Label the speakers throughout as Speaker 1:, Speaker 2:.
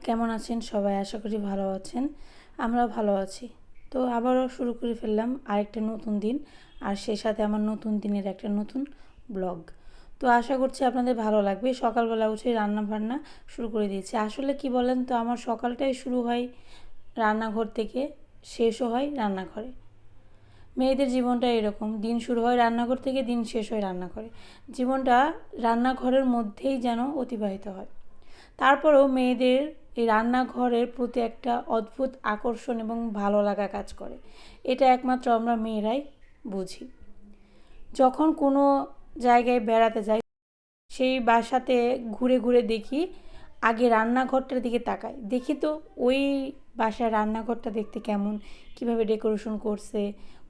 Speaker 1: কেমন আছেন? সবাই আশা করি ভালো আছেন। আমরা ভালো আছি। তো আবারও শুরু করে ফেললাম আরেকটা নতুন দিন আর সেই সাথে আমার নতুন দিনের একটা নতুন ব্লগ। তো আশা করছি আপনাদের ভালো লাগবে। সকালবেলা উঠে রান্না বান্না শুরু করে দিয়েছি। আসলে কি বলেন তো, আমার সকালটাই শুরু হয় রান্নাঘর থেকে, শেষও হয় রান্নাঘরে। মেয়েদের জীবনটা এরকম, দিন শুরু হয় রান্নাঘর থেকে, দিন শেষ হয় রান্নাঘরে। জীবনটা রান্নাঘরের মধ্যেই যেন অতিবাহিত হয়। তারপরেও মেয়েদের এই রান্নাঘরের প্রতি একটা অদ্ভুত আকর্ষণ এবং ভালো লাগা কাজ করে। এটা একমাত্র আমরা মেয়েরাই বুঝি। যখন কোনো জায়গায় বেড়াতে যাই, সেই বাসাতে ঘুরে ঘুরে দেখি আগে রান্নাঘরটার দিকে তাকাই। দেখি তো ওই বাসার রান্নাঘরটা দেখতে কেমন, কীভাবে ডেকোরেশন করছে,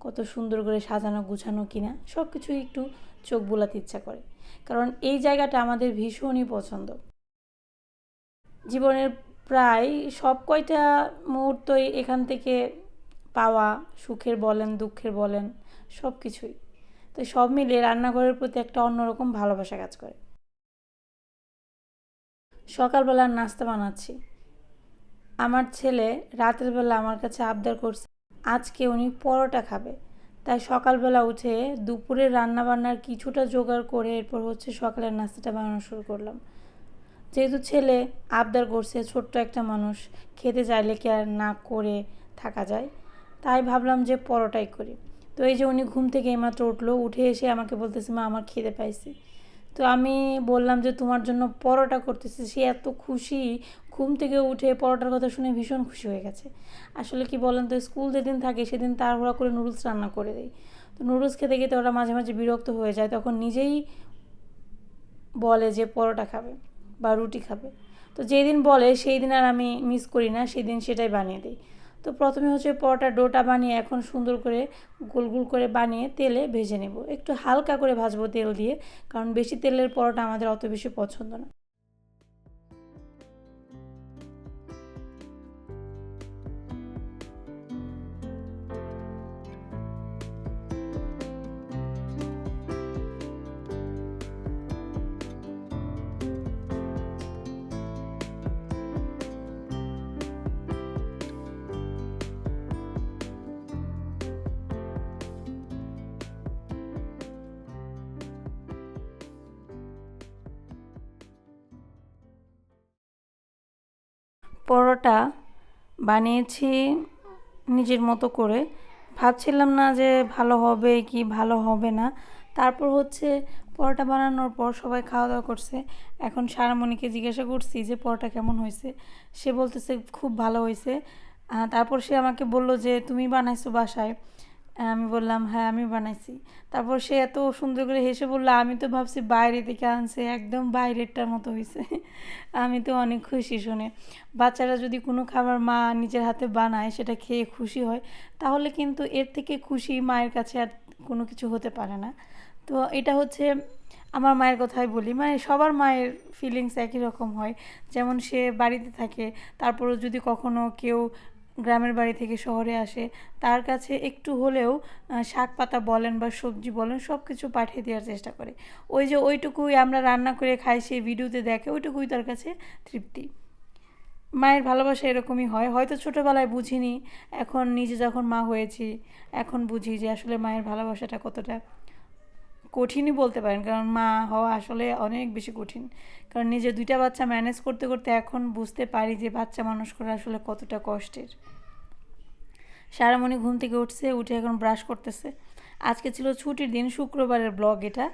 Speaker 1: কত সুন্দর করে সাজানো গুছানো কিনা সব কিছুই একটু চোখ বোলাতে ইচ্ছা করে। কারণ এই জায়গাটা আমাদের ভীষণই পছন্দ। জীবনের প্রায় সব কয়টা মুহূর্তই এখান থেকে পাওয়া, সুখের বলেন, দুঃখের বলেন, সব কিছুই। তো সব মিলে রান্নাঘরের প্রতি একটা অন্যরকম ভালোবাসা কাজ করে। সকালবেলা নাস্তা বানাচ্ছি। আমার ছেলে রাতের বেলা আমার কাছে আবদার করছে, আজকে উনি পরোটা খাবে। তাই সকালবেলা উঠে দুপুরের রান্নাবান্নার কিছুটা জোগাড় করে এরপর হচ্ছে সকালের নাস্তাটা বানানো শুরু করলাম। যেহেতু ছেলে, আবদার করছে ছোট্ট একটা মানুষ, খেতে চাইলে কি আর না করে থাকা যায়? তাই ভাবলাম যে পরোটাই করি। তো এই যে উনি ঘুম থেকে এইমাত্র উঠল, উঠে এসে আমাকে বলতেছে, মা, আমার খেতে পাইছি। তো আমি বললাম যে, তোমার জন্য পরোটা করতেছি। সে এত খুশি, ঘুম থেকে উঠে পরোটার কথা শুনে ভীষণ খুশি হয়ে গেছে। আসলে কি বলেন তো, স্কুল যেদিন থাকে, সেদিন তাড়াহুড়া করে নুডলস রান্না করে দেয় তো নুডলস খেতে খেতে ওরা মাঝে মাঝে বিরক্ত হয়ে যায়, তখন নিজেই বলে যে, পরোটা খাবে। বা রুটি খাবে। তো যেই দিন বলে সেই দিন আর আমি মিস করি না সেই দিন সেটাই বানিয়ে দিই। তো প্রথমে হচ্ছে পরোটা ডোটা বানিয়ে এখন সুন্দর করে গোল গোল করে বানিয়ে তেলে ভেজে নেব। একটু হালকা করে ভাজবো তেল দিয়ে, কারণ বেশি তেলের পরোটা আমাদের অত বেশি পছন্দ না। পরোটা বানিয়েছি নিজের মতো করে। ভাবছিলাম না যে ভালো হবে কি ভালো হবে না। তারপর হচ্ছে পরোটা বানানোর পর সবাই খাওয়া দাওয়া করছে। এখন সারামণিকে জিজ্ঞাসা করছি যে পরোটা কেমন হয়েছে? সে বলতেছে খুব ভালো হয়েছে। তারপর সে আমাকে বলল যে, তুমি বানাইছো বাসায়? আমি বললাম হ্যাঁ আমি বানাইছি। তারপর সে এত সুন্দর করে হেসে বলল, আমি তো ভাবছি বাইরে থেকে আনছে, একদম বাইরেরটার মতো হয়েছে আমি তো অনেক খুশি শুনে। বাচ্চারা যদি কোনো খাবার মা নিজের হাতে বানায়, সেটা খেয়ে খুশি হয়, তাহলে কিন্তু এর থেকে খুশি মায়ের কাছে আর কোনো কিছু হতে পারে না। তো এটা হচ্ছে আমার মায়ের কথাই বলি। মানে সবার মায়ের ফিলিংস একই রকম হয়। যেমন সে বাড়িতে থাকে, তারপরেও যদি কখনো কেউ গ্রামের বাড়ি থেকে শহরে আসে। তার কাছে একটু হলেও শাক পাতা বলেন বা সবজি বলেন সব কিছু পাঠিয়ে দেওয়ার চেষ্টা করে। ওই যে ওইটুকুই আমরা রান্না করে খাই, সেই ভিডিওতে দেখে ওইটুকুই তার কাছে তৃপ্তি। মায়ের ভালোবাসা এরকমই হয়। হয়তো ছোটোবেলায় বুঝিনি, এখন নিজে যখন মা হয়েছি, এখন বুঝি যে আসলে মায়ের ভালোবাসাটা কতটা কঠিনই বলতে পারেন। কারণ মা হওয়া আসলে অনেক বেশি কঠিন। কারণ নিজে দুইটা বাচ্চা ম্যানেজ করতে করতে এখন বুঝতে পারি যে বাচ্চা মানুষ করা আসলে কতটা কষ্টের। সারামণি ঘুম থেকে উঠছে, উঠে এখন ব্রাশ করতেছে। আজকে ছিল ছুটির দিন, শুক্রবারের ব্লগ এটা।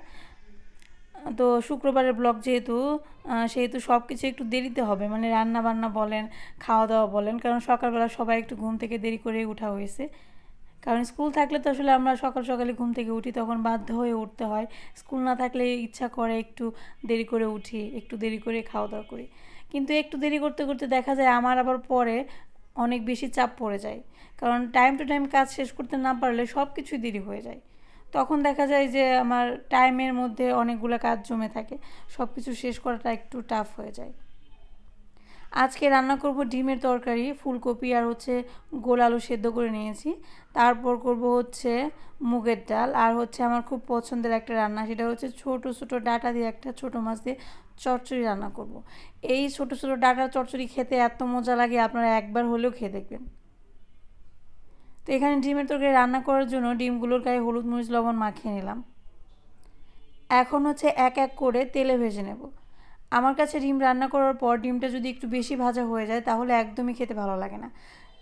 Speaker 1: তো শুক্রবারের ব্লগ যেহেতু সেহেতু সব কিছু একটু দেরিতে হবে। মানে রান্না বান্না বলেন খাওয়া দাওয়া বলেন, কারণ সকালবেলা সবাই একটু ঘুম থেকে দেরি করে উঠা হয়েছে। কারণ স্কুল থাকলে তো আসলে আমরা সকাল সকালে ঘুম থেকে উঠি, তখন বাধ্য হয়ে উঠতে হয়। স্কুল না থাকলে ইচ্ছা করে একটু দেরি করে উঠি, একটু দেরি করে খাওয়া দাওয়া করি। কিন্তু একটু দেরি করতে করতে দেখা যায় আমার আবার পরে অনেক বেশি চাপ পড়ে যায়। কারণ টাইম টু টাইম কাজ শেষ করতে না পারলে সব কিছুই দেরি হয়ে যায়। তখন দেখা যায় যে আমার টাইমের মধ্যে অনেকগুলো কাজ জমে থাকে সব কিছু শেষ করাটা একটু টাফ হয়ে যায়। আজকে রান্না করব ডিমের তরকারি, ফুলকপি আর হচ্ছে গোল আলু সেদ্ধ করে নিয়েছি। তারপর করব হচ্ছে মুগের ডাল আর হচ্ছে আমার খুব পছন্দের একটা রান্না, সেটা হচ্ছে ছোট ছোট ডাটা দিয়ে একটা ছোট মাছ দিয়ে চচ্চড়ি রান্না করব। এই ছোট ছোট ডাটা চচ্চড়ি খেতে এত মজা লাগে, আপনারা একবার হলেও খেয়ে দেখবেন। তো এখানে ডিমের তরকারি রান্না করার জন্য ডিমগুলোর গায়ে হলুদ, মরিচ, লবণ মাখিয়ে নিলাম। এখন হচ্ছে এক এক করে তেলে ভেজে নেব। আমার কাছে ডিম রান্না করার পর ডিমটা যদি একটু বেশি ভাজা হয়ে যায়, তাহলে একদমই খেতে ভালো লাগে না।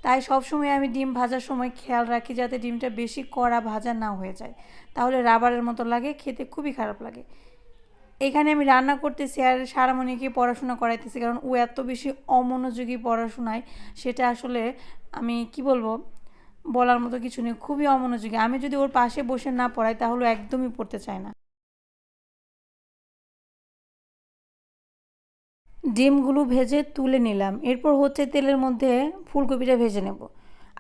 Speaker 1: তাই সবসময় আমি ডিম ভাজার সময় খেয়াল রাখি যাতে ডিমটা বেশি কড়া ভাজা না হয়ে যায়। তাহলে রাবারের মতো লাগে, খেতে খুবই খারাপ লাগে। এখানে আমি রান্না করতেছি আর সারামণিকে পড়াশোনা করাইতেছি, কারণ ও এত বেশি অমনোযোগী পড়াশোনায়, সেটা আসলে আমি কি বলব, বলার মতো কিছু নেই। খুবই অমনোযোগী। আমি যদি ওর পাশে বসে না পড়াই, তাহলে একদমই পড়তে চায় না। ডিমগুলো ভেজে তুলে নিলাম। এরপর হচ্ছে তেলের মধ্যে ফুলকপিটা ভেজে নেব।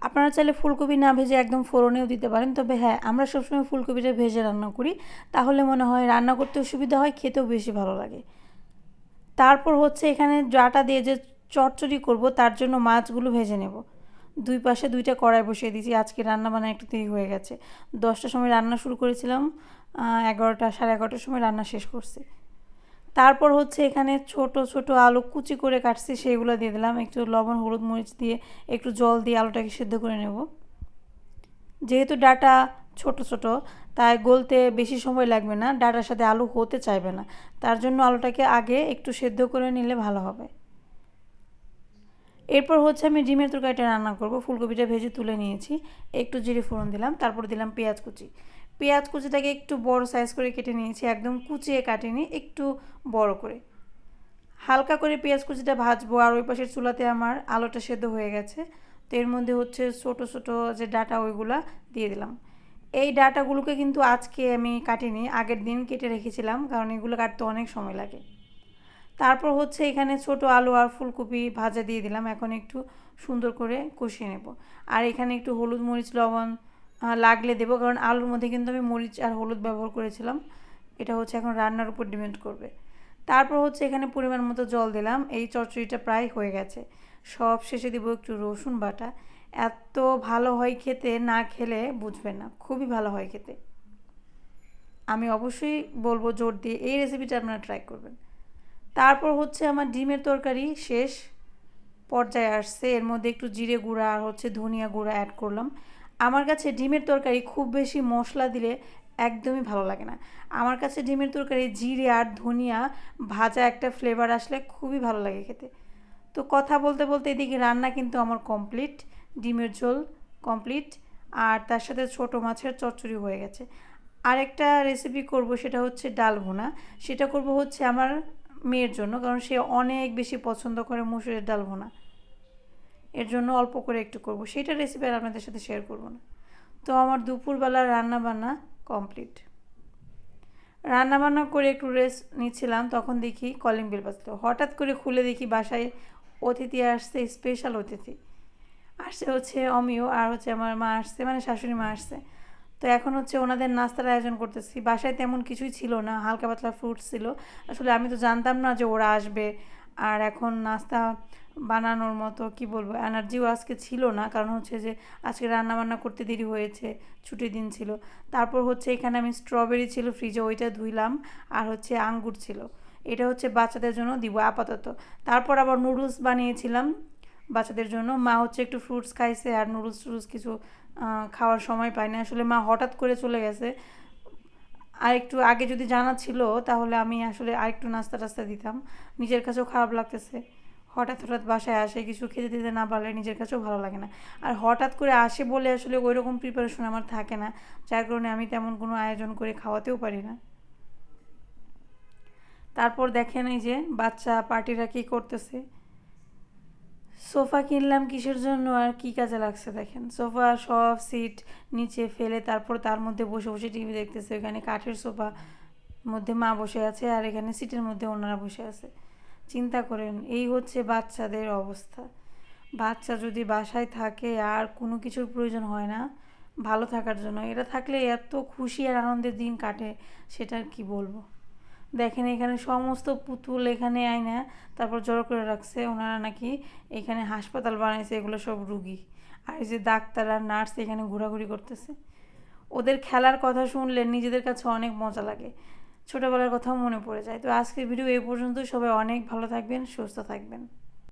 Speaker 1: আপনারা চাইলে ফুলকপি না ভেজে একদম ফোড়নেও দিতে পারেন, তবে হ্যাঁ আমরা সবসময় ফুলকপিটা ভেজে রান্না করি। তাহলে মনে হয় রান্না করতেও সুবিধা হয়, খেতেও বেশি ভালো লাগে। তারপর হচ্ছে এখানে ডাটা দিয়ে যে চটচড়ি করব, তার জন্য মাছগুলো ভেজে নেব। দুই পাশে দুইটা কড়াই বসিয়ে দিয়েছি, আজকে রান্না বান্না একটু দেরি হয়ে গেছে। দশটার সময় রান্না শুরু করেছিলাম এগারোটা, সাড়ে এগারোটার সময় রান্না শেষ করছি। তারপর হচ্ছে এখানে ছোট ছোট আলু কুচি করে কাটছি সেগুলো দিয়ে দিলাম। একটু লবণ, হলুদ মরিচ দিয়ে একটু জল দিয়ে আলুটাকে সেদ্ধ করে নেব। যেহেতু ডাটা ছোট ছোট, তাই গলতে বেশি সময় লাগবে না, ডাটার সাথে আলু হতে চাইবে না। তার জন্য আলুটাকে আগে একটু সেদ্ধ করে নিলে ভালো হবে। এরপর হচ্ছে আমি ডিমের তরকারিটা রান্না করব। ফুলকপিটা ভেজে তুলে নিয়েছি। একটু জিরে ফোড়ন দিলাম, তারপর দিলাম পেঁয়াজ কুচি। পেঁয়াজ কুচিটাকে একটু বড় সাইজ করে কেটে নিয়েছি, একদম কুচিয়ে কাটিনি, একটু বড় করে। হালকা করে পেঁয়াজ কুচিটা ভাজবো, আর ওই পাশের চুলাতে আমার আলোটা সেদ্ধ হয়ে গেছে। তো এর মধ্যে হচ্ছে ছোট ছোট যে ডাটা ওইগুলা দিয়ে দিলাম। এই ডাটাগুলোকে কিন্তু আজকে আমি কাটিনি, আগের দিন কেটে রেখেছিলাম, কারণ এগুলো কাটতে অনেক সময় লাগে। তারপর হচ্ছে এখানে ছোট আলু আর ফুলকপি ভাজা দিয়ে দিলাম, এখন একটু সুন্দর করে কষিয়ে নেব। আর এখানে একটু হলুদ মরিচ, লবণ লাগলে দেবো। কারণ আলুর মধ্যে কিন্তু আমি মরিচ আর হলুদ ব্যবহার করেছিলাম। এটা হচ্ছে এখন রান্নার উপর ডিপেন্ড করবে। তারপর হচ্ছে এখানে পরিমাণ মতো জল দিলাম। এই চচ্চড়িটা প্রায় হয়ে গেছে। সব শেষে দিব একটু রসুন বাটা। এত ভালো হয় খেতে, না খেলে বুঝবেন না। খুবই ভালো হয় খেতে। আমি অবশ্যই বলব জোর দিয়ে এই রেসিপিটা আপনারা ট্রাই করবেন। তারপর হচ্ছে আমার ডিমের তরকারি শেষ পর্যায়ে আসছে। এর মধ্যে একটু জিরে গুঁড়া আর হচ্ছে ধনিয়া গুঁড়া অ্যাড করলাম। আমার কাছে ডিমের তরকারি খুব বেশি মশলা দিলে একদমই ভালো লাগে না। আমার কাছে ডিমের তরকারি জিরে আর ধনিয়া ভাজা একটা ফ্লেভার আসলে খুবই ভালো লাগে খেতে। তো কথা বলতে বলতে এদিকে রান্না কিন্তু আমার কমপ্লিট ডিমের ঝোল কমপ্লিট আর তার সাথে ছোট মাছের চচ্চড়ি হয়ে গেছে। আরেকটা রেসিপি করব সেটা হচ্ছে ডাল ভুনা। সেটা করব হচ্ছে আমার মেয়ের জন্য, কারণ সে অনেক বেশি পছন্দ করে মুসুরের ডাল ভুনা। এর জন্য অল্প করে একটু করব। সেটা রেসিপি আর আপনাদের সাথে শেয়ার করব না। তো আমার দুপুরবেলার রান্না বান্না কমপ্লিট রান্না বান্না করে একটু রেস্ট নিচ্ছিলাম, তখন দেখি কলিং বিল বাজলো। হঠাৎ করে খুলে দেখি বাসায় অতিথি আসছে স্পেশাল অতিথি। আসছে হচ্ছে অমিও আর হচ্ছে আমার মা আসছে মানে শাশুড়ি মা আসছে। তো এখন হচ্ছে ওনাদের নাস্তার আয়োজন করতেছি। বাসায় তেমন কিছুই ছিল না, হালকা পাতলা ফ্রুটস ছিল। আসলে আমি তো জানতাম না যে ওরা আসবে। আর এখন নাস্তা বানানোর মতো, কি বলব, এনার্জিও আজকে ছিল না। কারণ হচ্ছে যে, আজকে রান্না বান্না করতে দেরি হয়েছে, ছুটির দিন ছিল। তারপর হচ্ছে এখানে আমি স্ট্রবেরি ছিল ফ্রিজে ওইটা ধুইলাম, আর হচ্ছে আঙ্গুর ছিল। এটা হচ্ছে বাচ্চাদের জন্য দিব আপাতত। তারপর আবার নুডলস বানিয়েছিলাম, বাচ্চাদের জন্য। মা হচ্ছে একটু ফ্রুটস খাইছে, আর নুডলস টুডলস কিছু খাওয়ার সময় পায় না আসলে মা হঠাৎ করে চলে গেছে। আর একটু আগে যদি জানা ছিল, তাহলে আমি আসলে আরেকটু নাস্তা টাস্তা দিতাম। নিজের কাছেও খারাপ লাগতেছে। হঠাৎ হঠাৎ বাসায় আসে, কিছু খেতে দিতে না পারলে নিজের কাছেও ভালো লাগে না। আর হঠাৎ করে আসে বলে আসলে ওই রকম প্রিপারেশন আমার থাকে না। যার কারণে আমি তেমন কোনো আয়োজন করে খাওয়াতেও পারি না। তারপর দেখেন এই যে বাচ্চা পার্টিরা কী করতেছে। সোফা কিনলাম কিসের জন্য আর কি কাজে লাগছে দেখেন। সোফা সব সিট নিচে ফেলে তারপর তার মধ্যে বসে বসে টিভি দেখতেছে। ওখানে কাঠের সোফা মধ্যে মা বসে আছে আর এখানে সিটের মধ্যে ওনারা বসে আছে। চিন্তা করেন, এই হচ্ছে বাচ্চাদের অবস্থা। বাচ্চা যদি বাসায় থাকে, আর কোনো কিছুর প্রয়োজন হয় না, ভালো থাকার জন্য। এটা থাকলে এত খুশি আর আনন্দের দিন কাটে, সেটা কি বলব? দেখেন এখানে সমস্ত পুতুল এখানে আয়না, তারপর জড়ো করে রাখছে। ওনারা নাকি এখানে হাসপাতাল বানাইছে, এগুলো সব রুগী। আর এই যে ডাক্তার আর নার্স এখানে ঘোরাঘুরি করতেছে। ওদের খেলার কথা শুনলে নিজেদের কাছে অনেক মজা লাগে। ছোটোবেলার কথাও মনে পড়ে যায়। তো আজকের ভিডিও এই পর্যন্ত সবাই অনেক ভালো থাকবেন, সুস্থ থাকবেন।